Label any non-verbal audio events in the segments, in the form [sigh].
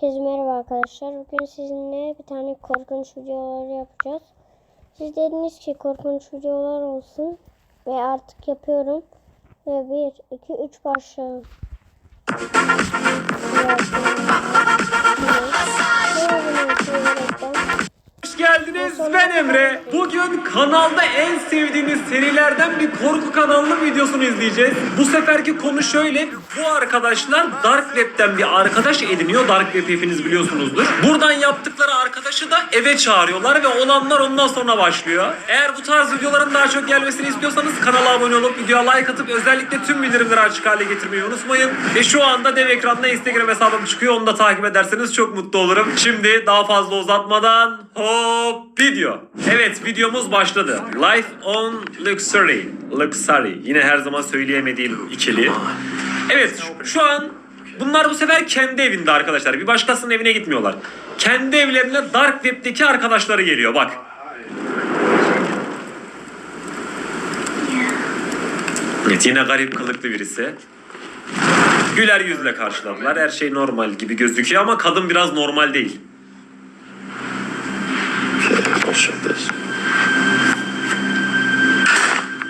Herkese merhaba arkadaşlar. Bugün sizinle bir tane korkunç videolar yapacağız. Siz dediniz ki korkunç videolar olsun. Ve artık yapıyorum. Ve 1, 2, 3 başlayalım. Hoş geldiniz ben Emre. Bugün kanalda en sevdiğiniz serilerden bir korku kanalının videosunu izleyeceğiz. Bu seferki konu şöyle. Bu arkadaşlar Dark Web'den bir arkadaş ediniyor. Dark Web hepiniz biliyorsunuzdur. Buradan yaptıkları arkadaşı da eve çağırıyorlar ve olanlar ondan sonra başlıyor. Eğer bu tarz videoların daha çok gelmesini istiyorsanız kanala abone olup videoya like atıp özellikle tüm bildirimleri açık hale getirmeyi unutmayın. Ve şu anda dev ekranda Instagram hesabım çıkıyor. Onu da takip ederseniz çok mutlu olurum. Şimdi daha fazla uzatmadan hop video. Evet videomuz başladı. Life on Luxury. Luxury. Yine her zaman söyleyemediğim ikili. Evet şu- an bunlar bu sefer kendi evinde arkadaşlar. Bir başkasının evine gitmiyorlar. Kendi evlerine Dark Web'deki arkadaşları geliyor bak. Evet yine garip kılıklı birisi. Güler yüzle karşıladılar. Her şey normal gibi gözüküyor ama kadın biraz normal değil.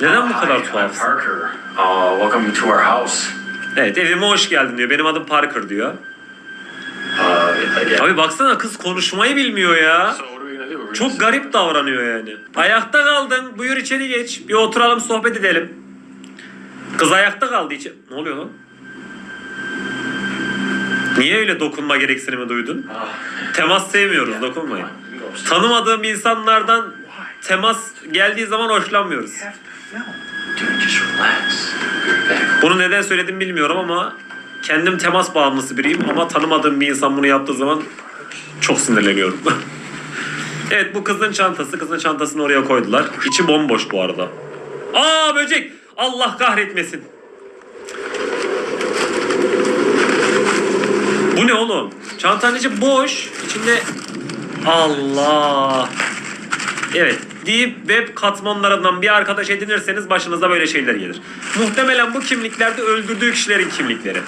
Neden bu kadar tuhafsın? Parker. Uh, welcome to our house. Evet evime hoş geldin diyor. Benim adım Parker diyor. Uh. Abi baksana kız konuşmayı bilmiyor ya. Çok garip davranıyor yani. Ayakta kaldın. Buyur içeri geç. Bir oturalım sohbet edelim. Kız ayakta kaldı içi. Ne oluyor lan? Niye öyle dokunma gereksinimi duydun? Ah, Temas sevmiyoruz, dokunmayın. Tanımadığım insanlardan temas geldiği zaman hoşlanmıyoruz. Bunu neden söyledim bilmiyorum ama kendim temas bağımlısı biriyim ama tanımadığım bir insan bunu yaptığı zaman çok sinirleniyorum. [laughs] evet bu kızın çantası. Kızın çantasını oraya koydular. İçi bomboş bu arada. Aa böcek! Allah kahretmesin. Bu ne oğlum? Çantanın içi boş. İçinde Allah. Evet. Deep Web katmanlarından bir arkadaş edinirseniz başınıza böyle şeyler gelir. Muhtemelen bu kimliklerde öldürdüğü kişilerin kimlikleri.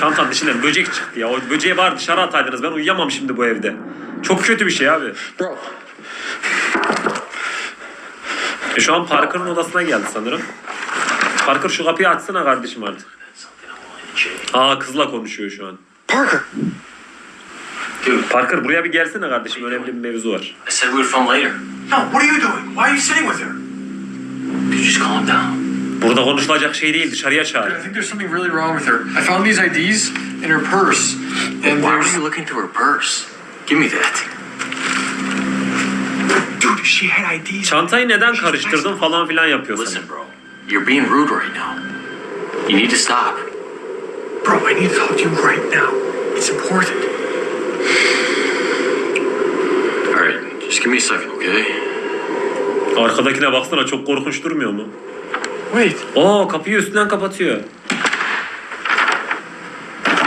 Çantanın içinden böcek çıktı ya. O böceği var dışarı ataydınız. Ben uyuyamam şimdi bu evde. Çok kötü bir şey abi. Bro. E şu an Parker'ın odasına geldi sanırım. Parker şu kapıyı açsana kardeşim artık. Aa kızla konuşuyor şu an. Parker. Dude, Parker buraya bir gelsene kardeşim. Önemli bir mevzu var. I said we would film later. No, what are you doing? Why are you sitting with her? Dude, just calm down. Burada konuşulacak şey değil. Dışarıya Dude, I çağır. think there's something really wrong with her. I found these IDs in her purse, and Why were there's you looking through her purse? Give me that. dude, she had IDs. Çantayı neden karıştırdın falan filan yapıyor sana. Listen, bro. You're being rude right now. You need to stop. Bro, I need to talk to you right now. It's important. All a second, okay? Arkadakine baksana çok korkunç durmuyor mu? Wait, Oo kapıyı üstünden kapatıyor.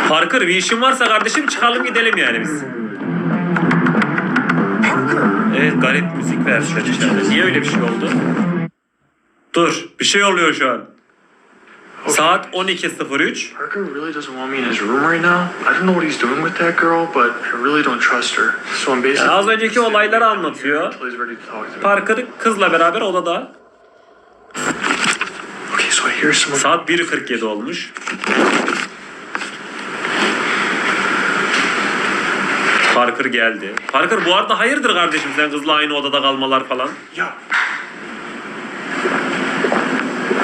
Parker bir işin varsa kardeşim çıkalım gidelim yani biz. Evet garip müzik içeride. Niye öyle bir şey oldu? Dur bir şey oluyor şu an. Saat 12.03. Parker really doesn't want me in his room right now. I don't know what he's doing with that girl, but I really don't trust her. So I'm basically. Yani az önceki olayları anlatıyor. Parker kızla beraber odada. Okay, so I hear someone. Saat 1.47 olmuş. Parker geldi. Parker bu arada hayırdır kardeşim sen kızla aynı odada kalmalar falan. Yo.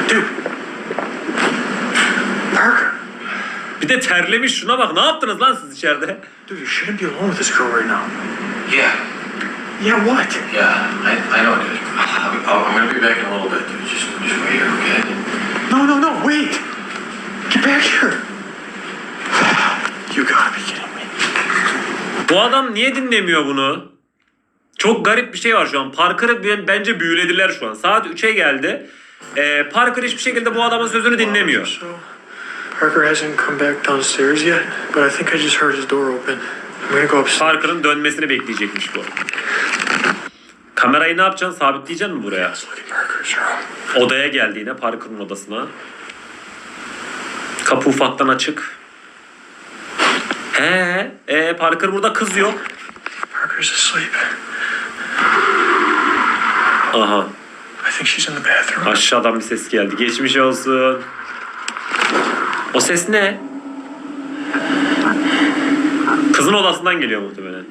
Dude. Parker. Bir de terlemiş şuna bak ne yaptınız lan siz içeride? Dude, you shouldn't be alone with this girl right now. Yeah, Yeah, what? yeah, I, I know, dude. I'm, I'm gonna be back in a little bit, dude. Just, just wait here, okay? No, no, no, wait. Get back here. You gotta be kidding me. Bu adam niye dinlemiyor bunu? Çok garip bir şey var şu an. Parker'ı ben- bence büyülediler şu an. Saat 3'e geldi. Ee, Parker hiçbir şekilde bu adamın sözünü dinlemiyor. Parker hasn't come back downstairs yet, but I think I just heard his door open. I'm gonna go upstairs. Parker'ın dönmesini bekleyecekmiş bu. Kamerayı ne yapacaksın? Sabitleyeceksin mi buraya? Odaya geldi yine Parker'ın odasına. Kapı ufaktan açık. He, e, Parker burada kız yok. Parker's asleep. Aha. I think she's in the bathroom. Aşağıdan bir ses geldi. Geçmiş olsun. O ses ne? Kızın odasından geliyor muhtemelen.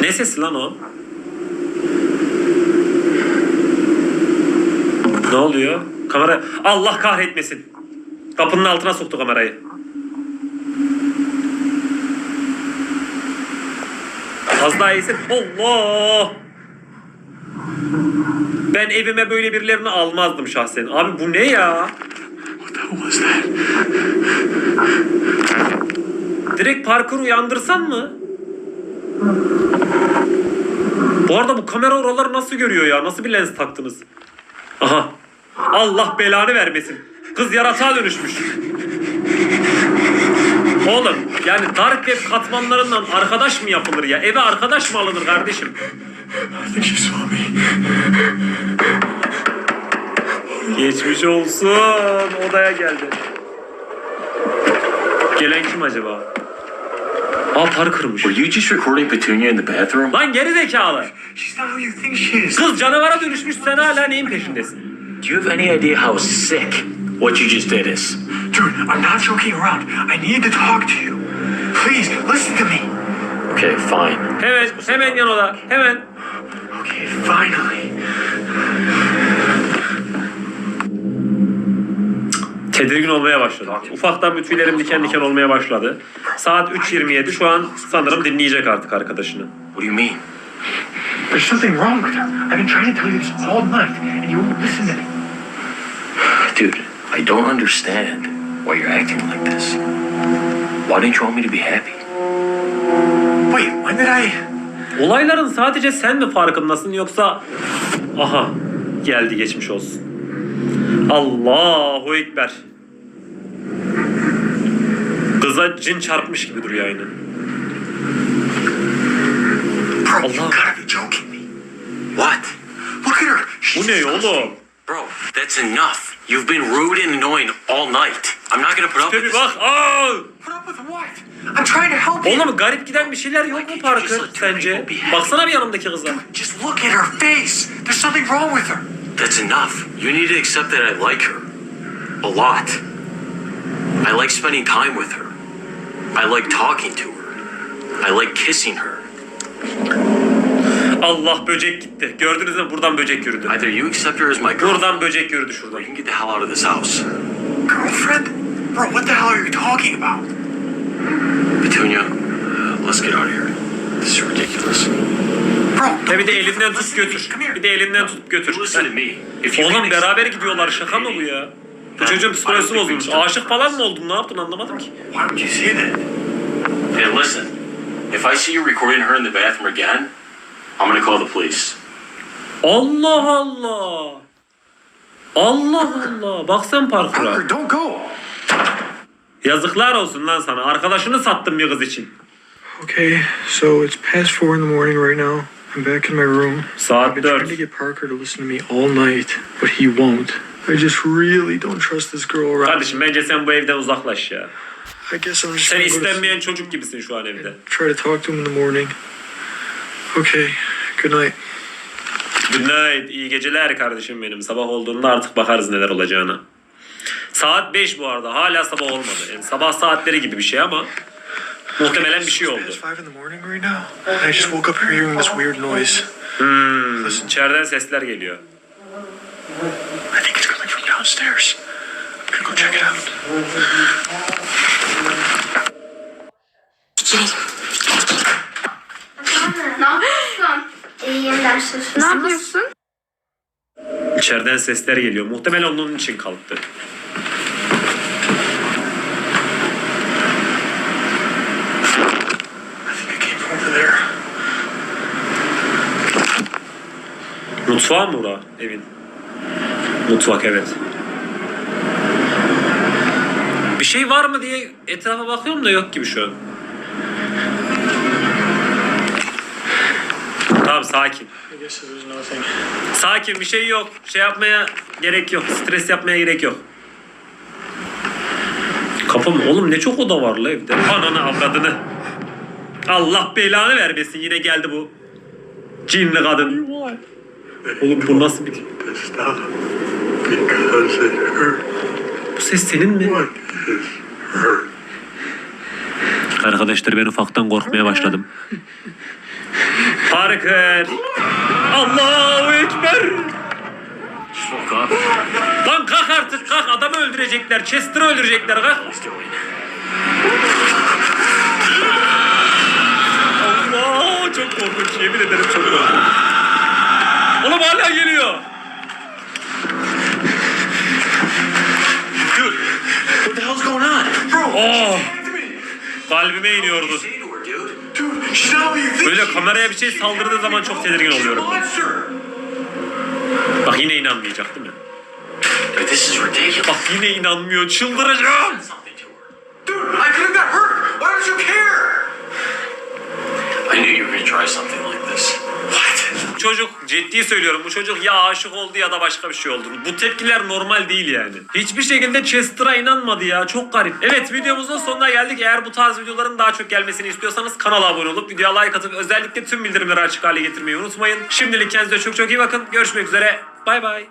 Ne sesi lan o? Ne oluyor? Kamera... Allah kahretmesin. Kapının altına soktu kamerayı. Az daha iyisin. Allah! Ben evime böyle birilerini almazdım şahsen. Abi bu ne ya? Direkt Parker uyandırsan mı? Bu arada bu kamera oraları nasıl görüyor ya? Nasıl bir lens taktınız? Aha. Allah belanı vermesin. Kız yaratığa dönüşmüş. Oğlum yani dark web katmanlarından arkadaş mı yapılır ya? Eve arkadaş mı alınır kardeşim? I think she saw me. Geçmiş olsun. Odaya geldi. Gelen kim acaba? Aa Parker'mış. Were you just recording Petunia in the bathroom? Lan geri zekalı. She's not who you think she is. Kız canavara dönüşmüş sen hala neyin peşindesin? Do you have any idea how sick what you just did is? Dude, I'm not joking around. I need to talk to you. Please, listen to me. Okay, fine. Hemen, hemen yan oda. Hemen. Okay, finally. Tedirgin olmaya başladı. Ufaktan bir tüylerim diken diken olmaya başladı. Saat 3.27 şu an sanırım dinleyecek artık arkadaşını. What do you mean? There's something wrong with her. I've been trying to tell you this all night, and you won't listen to me. Dude, I don't understand why you're acting like this. Why didn't you want me to be happy? Wait, when did I... Olayların sadece sen mi farkındasın yoksa... Aha geldi geçmiş olsun. Allahu Ekber. Kıza cin çarpmış gibi duruyor aynı. Bro, Allah. you gotta be joking me. What? Look at her. She's Bu ne oğlum? Bro, that's enough. You've been rude and annoying all night. I'm not gonna put up İşte with bir this. bak. Aa! Put up with what? I'm trying to help you. Oğlum garip giden bir şeyler yok mu Parker sence? Baksana bir yanımdaki kıza. Just look at her face. There's something wrong with her. That's enough. You need to accept that I like her. A lot. I like spending time with her. I like talking to her. I like kissing her. Allah böcek gitti. Gördünüz mü? Buradan böcek yürüdü. Either you accept her as my girlfriend Buradan böcek yürüdü or şuradan. you can get the hell out of this house. Girlfriend? Bro, what the hell are you talking about? Petunia, let's get out of here. This is ridiculous. Bro, Ya bir de elinden Listen tut to me. götür. Come here. Bir de elinden tutup götür. Listen to me. If you Oğlum beraber gidiyorlar şaka mı bu ya? Bu çocuğun psikolojisi bozulmuş. Aşık falan mı oldun? Ne yaptın anlamadım ki. Why would you say that? And listen, if I see you recording her in the bathroom again, I'm gonna call the police. Allah Allah. Allah Allah. Bak sen Parker'a. Parker, don't go. Yazıklar olsun lan sana. Arkadaşını sattım bir kız için. Okay, so it's past four in the morning right now. I'm back in my room. I've Saat been trying 4. to get Parker to listen to me all night, but he won't. I just really don't trust this girl around. Kardeşim bence sen bu evden uzaklaş ya. I guess I'm just Sen gonna go to istenmeyen çocuk gibisin şu an evde. sleep, try to talk to him in the morning. Okay, good night. Good night. İyi geceler kardeşim benim. Sabah olduğunda artık bakarız neler olacağına. Saat 5 bu arada. Hala sabah olmadı. Yani sabah saatleri gibi bir şey ama muhtemelen bir şey oldu. Hmm, içeriden sesler geliyor. I think it's coming from downstairs. I'm gonna go check it out. Ne yapıyorsun? İyiyim ders Ne yapıyorsun? İçeriden sesler geliyor. Muhtemelen onun için kalktı. I think it came from over there. Mutfağı mı ora evin? Mutfak evet. Bir şey var mı diye etrafa bakıyorum da yok gibi şu an. Tamam sakin. Sakin bir şey yok. Şey yapmaya gerek yok. Stres yapmaya gerek yok. Kapım oğlum ne çok oda var la evde. Ananı avradını. Allah belanı vermesin yine geldi bu. Cinli kadın. Oğlum bu nasıl bir... Stop. Because it hurt. Bu ses senin mi? What is hurt? Arkadaşlar ben ufaktan korkmaya başladım. Parker. Allahu Ekber. Up. Lan kalk artık kalk adamı öldürecekler. Chester'ı öldürecekler kalk. Allah çok korkunç yemin ederim çok korkunç. Oğlum hala geliyor. Dude, what the hell's going on? Bro, Oh. Kalbime iniyordu. Böyle kameraya bir şey saldırdığı zaman çok tedirgin oluyorum. Bak yine inanmayacak değil mi? Dude, this is ridiculous. Bak yine inanmıyor. Çıldıracağım. Something to her. Dude, I could have got hurt. Why don't you care? I knew you were gonna try something like this. Çocuk ciddi söylüyorum bu çocuk ya aşık oldu ya da başka bir şey oldu. Bu tepkiler normal değil yani. Hiçbir şekilde Chester'a inanmadı ya çok garip. Evet videomuzun sonuna geldik. Eğer bu tarz videoların daha çok gelmesini istiyorsanız kanala abone olup videoya like atıp özellikle tüm bildirimleri açık hale getirmeyi unutmayın. Şimdilik kendinize çok çok iyi bakın. Görüşmek üzere. Bay bay.